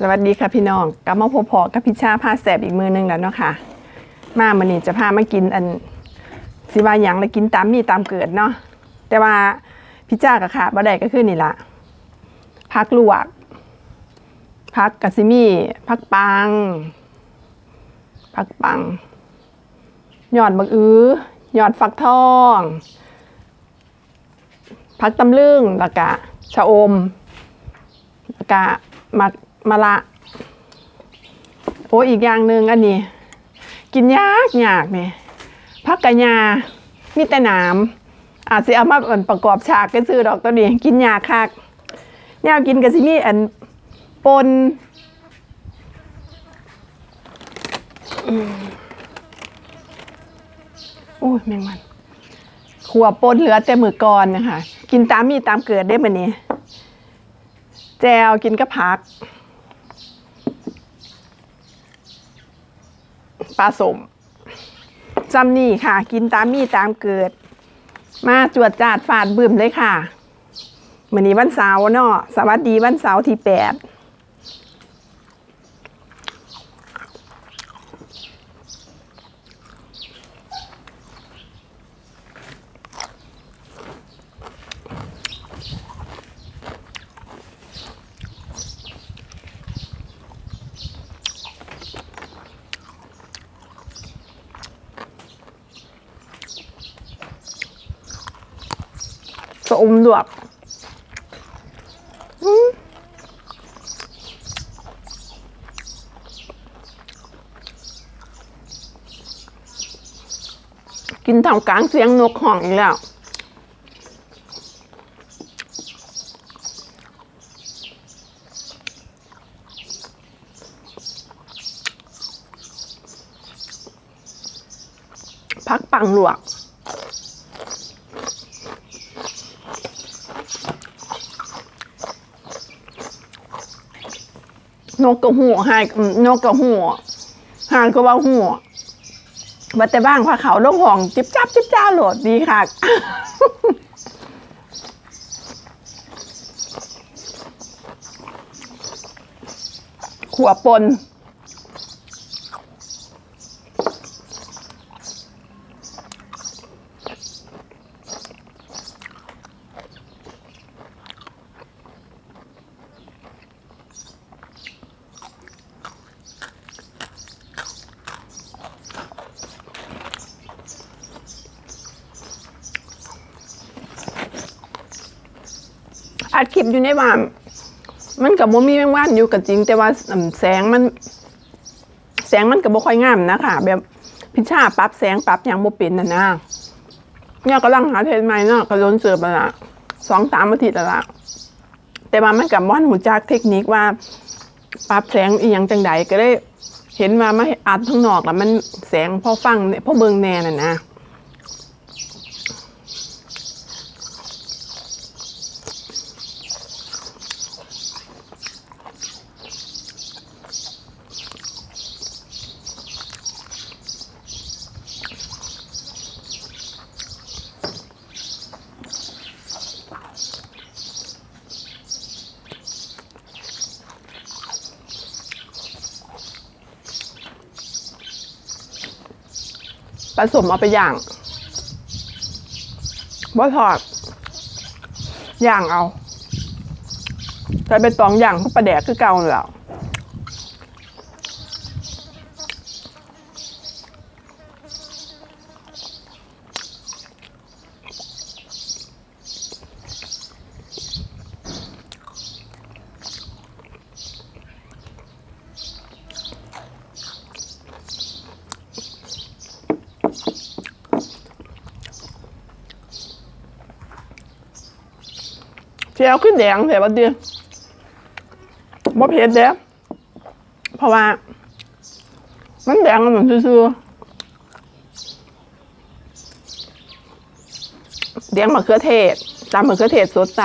สวัสดีค่ะพี่น้องกลับมาพบพอกับพิชชาพาแสบอีกมือหนึงแล้วเนาะค่ะ มามันนี้จะพามากินอันสิว่าหยังแล้วกินตามมีตามเกิดเนาะแต่ว่าพิชชากับขาบ่ได้ก็คือนี่ละพักลวกพักกะซิมี่พักปังพักปังยอดบักอื้อยอดฟักทองพักตำลึงแล้วก็ชะอมแล้วก็มา มาละโอ้อีกอย่างหนึ่งอันนี้ กินยากยากเนี่ยพักกะยามีแต่หนามอาจจะเอามาเอิ่นประกอบฉากก็ซื้อดอกตัวนี้ กินยากคักแนวกินก็สิมีอันปนอืมโอ้ยแมงมันขัวปนเหลือแต่มือก่อนนะคะ กินตามมีตามเกิดได้บันนี้ แจวกินกับผัก ปลาสมจำนี่ค่ะ กินตามมีตามเกิด มาจวดจาดฝาดบึมเลยค่ะวันนี้วันเสาร์เนาะสวัสดีวันเสาร์ที่แปด อมดวกกินทำกลางเสียงนกห่องอีกแล้วพักปังหลวก นกกระหัวหายนกกระหัวหางก็ว่าหัววัดแต่บ้างพาเขาลงห่อง จิบจับจิบจ้าโหลดดีค่ะขัวปน ดคลิปอยู่ในบ้านมันกับโมมีแมงวันอยู่กับจริง แต่ว่าแสงมัน แสงมันกับบ่ค่อยงามนะค่ะ แบบพิชชาปรับแสงปรับอย่างบ่เป็นน่ะนะเนี่ยกำลังหาเทรนใหม่เนาะก็ล้นเสือไปละสองสามอาทิตย์แล้วละแต่ว่ามันกับว่านหูจักเทคนิคว่า ปรับแสงอีหยังจังใดก็ได้เห็นว่ามาอัดข้างนอกแล้วมันแสงพอฟังเนี่ยพอเบิงแน่น่ะนะ ผสมเอาไปอย่างบ่ทอดอย่างเอาใส่ไปตองอย่างเข้าประแดกคือเก่าแล้ว เจียวขึ้นแดงเสียบัดเดียวบ่เผ็ดเด้เพราะว่า มันแดงเหมือนซื่อแดงมะเขือเทศตามมะเขือเทศสดใส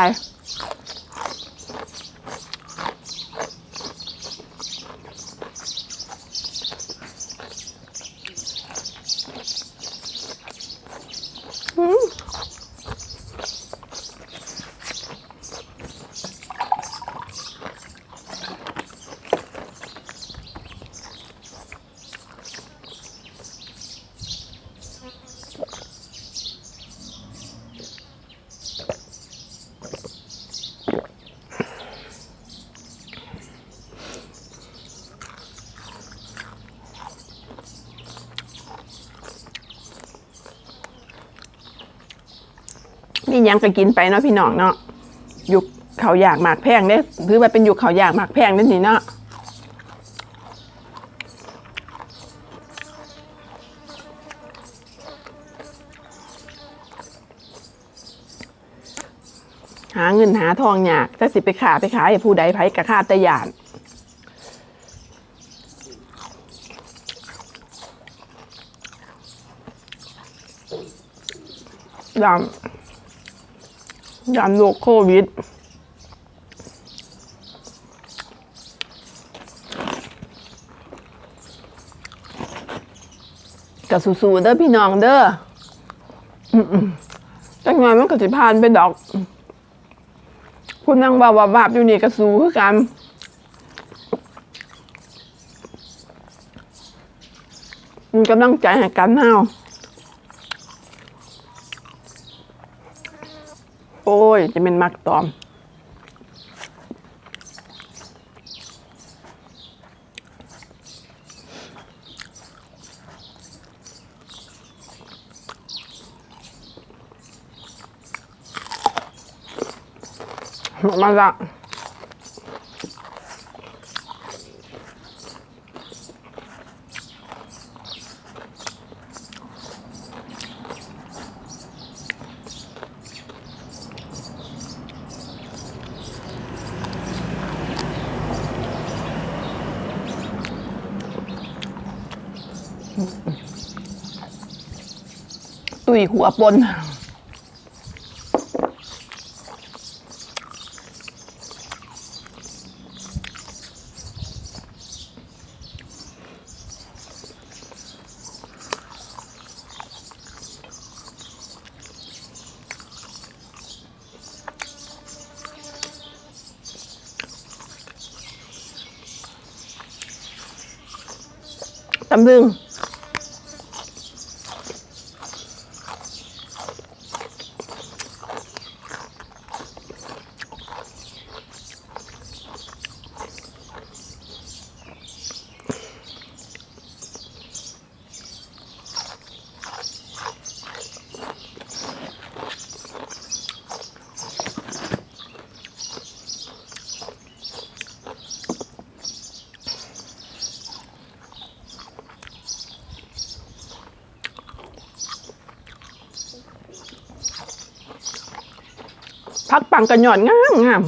อีหยังก็กินไปเนาะพี่น้องเนาะยุคเขาอยากหมากแพงเด้ถือว่าเป็นยุคเขาอยากหมากแพงนั่นนี่เนาะหาเงินหาทองอยากถ้าสิไปขาไปขายผู้ใดไผกะคาตะยานยาม ยามโรคโควิดกับสู้ๆเด้อพี่น้องเด้ออืมๆจังไงมันก็สิผ่านไปดอกคุณนั่งบาบาบอยู่นี่ก็สู้คือกันมีกำลังใจให้กันเฮา โอ้ย จะเป็นมักตอม มาละ ตุยหัวปนตำลึง พักปังกันหย่อนงามงาม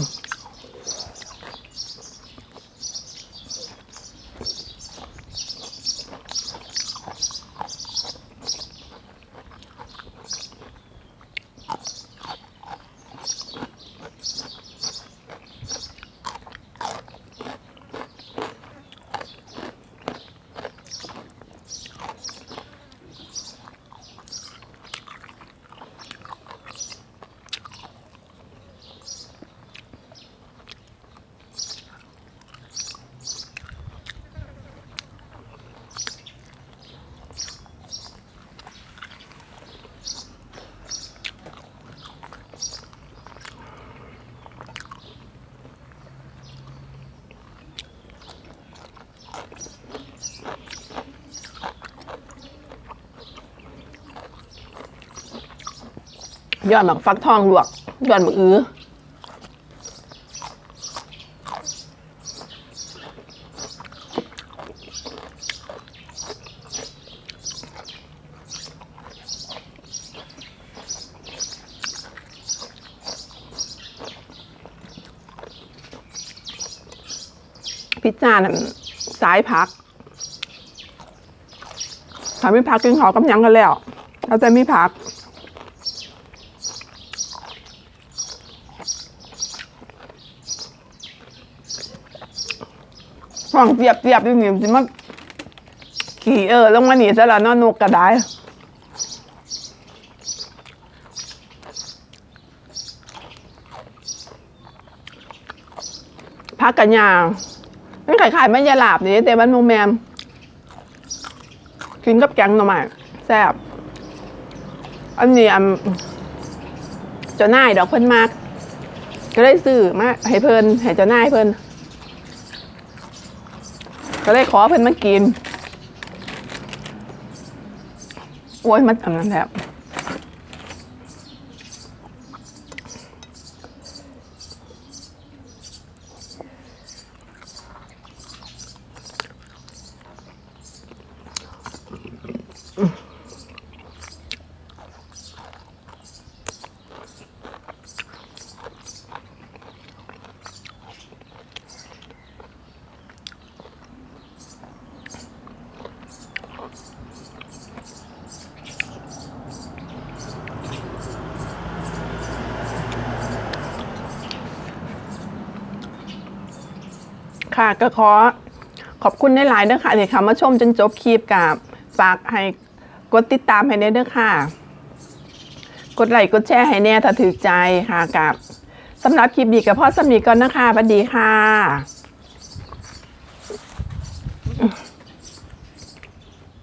ยอดหมักฟักทองลวกยอดหมักอื้อพิซซ่าสายพักถ้าไม่พักกินขาวกำยังกันแล้วเราจะม่พัก ฟังเปียบเปียบอยู่นี่สิมาขี่เออลงมาหนีซะละนอนนกกระได้พักกันยางมันขายขายไม่ยาหลาบนี่แต่บ้านโมแมมกินกับแกงหน่อไม้แซ่บอันนี้อันจ้านายดอกเพิ่นมาก ก็ได้ซื้อมาให้เพิ่นให้จ้านายเพิ่น ก็เลยขอเพิ่นมากิน โอ้ยมันอันนั้นแทบ ค่ะก็ขอขอบคุณในหลายเด้อค่ะที่เข้ามาชมจนจบคลิปกับฝากให้กดติดตามให้แน่เด้อค่ะ กดไลค์กดแชร์ให้แน่ถ้าถือใจค่ะกับสำหรับคลิปดีกับพ่อสมีก่อนนะคะสวัสดีค่ะ